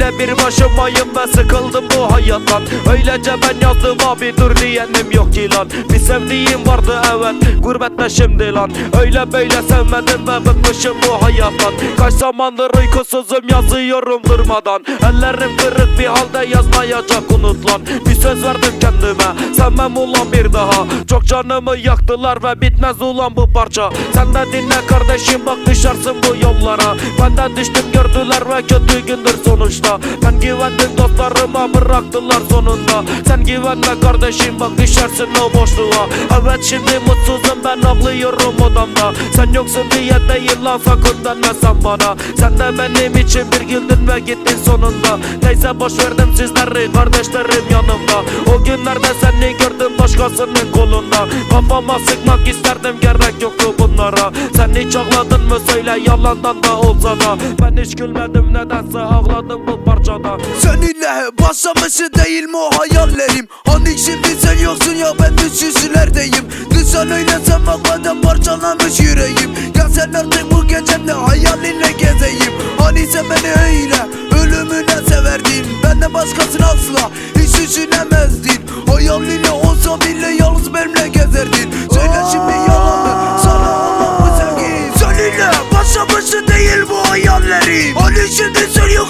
Yine bir başımayım ve sıkıldım bu hayattan. Öylece ben yazdım abi dur diyenim yok ki lan Bir sevdiğim vardı evet gurbette şimdi lan. Öyle böyle sevmedim ve bıkmışım bu hayattan. Kaç zamandır uykusuzum yazıyorum durmadan. Ellerim kırık bir halde yazmayacak unut lan Bir söz verdim kendime sevmem ulan bir daha. Çok canımı yaktılar ve bitmez ulan bu parça. Sen de dinle kardeşim bak düşersin bu yollara. Ben de düştüm gördüler ve kötü gündür sonuçta. Ben güvendim dostlarıma bıraktılar sonunda. Sen güvenme kardeşim bak düşersin o boşluğa. Evet şimdi mutsuzum ben ağlıyorum odamda. Sen yoksun diye değil lan sakın denme sen bana? Sen de benim için bir güldün ve gittin sonunda. Neyse boş verdim sizleri kardeşlerim yanımda. O günlerde seni gördüm başkasının kolunda. Kafama sıkmak isterdim gerek yoktu bunlara. Sen hiç ağladın mı? Söyle yalandan da olsa da. Ben hiç gülmedim nedense ağladım bu parçada. Seninle başlaması değil mi o hayallerim? Hani şimdi sen yoksun ya ben düşüşlerdeyim Sen öyle sen bakmadan parçalamış yüreğim. Ya sen artık bu gecemde hayalinle gezeyim. Hani sen beni öyle ölümüne severdin. Benden başkasını asla hiç düşünemezdin. Hayalinle olsa bile yalnız benimle gezerdin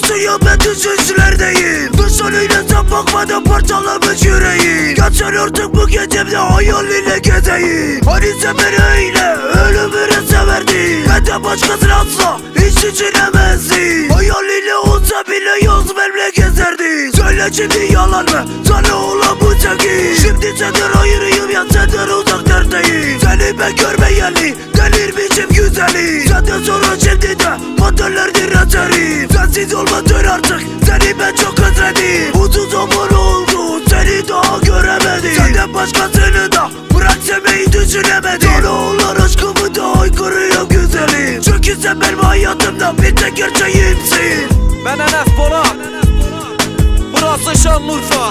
sen yoksun ya ben düşüşlerdeyim Dışarı öyle sen bakmadan parçalamış yüreğim. Geçer artık bu gecemde hayalinle gezeyim. Hani sen beni öyle ölümüne severdin. Benden başkasını asla hiç düşünemezdin Hayalinle olsa bile benimle gezerdin Şimdi yalan mı? Sana olan bu sevgi Şimdi senden ayrıyım ya senden uzak neredeyim? Seni ben görmeyeli delirmişim güzeli. Senden sonra şimdi de modellerdir eserim Sensiz olmadın artık seni ben çok özledim. Uzun zaman oldu seni daha göremedim. Senden başkasını da bırak sevmeyi düşünemedim. Sana olan aşkımı da aykırıyor güzelim. Çünkü sen benim hayatımda bir tek gerçeğimsin. Ben Enes Polat Paslaşan Urfa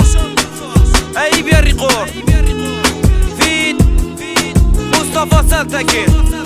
Ey bir riqor Fit Mustafa Sentekin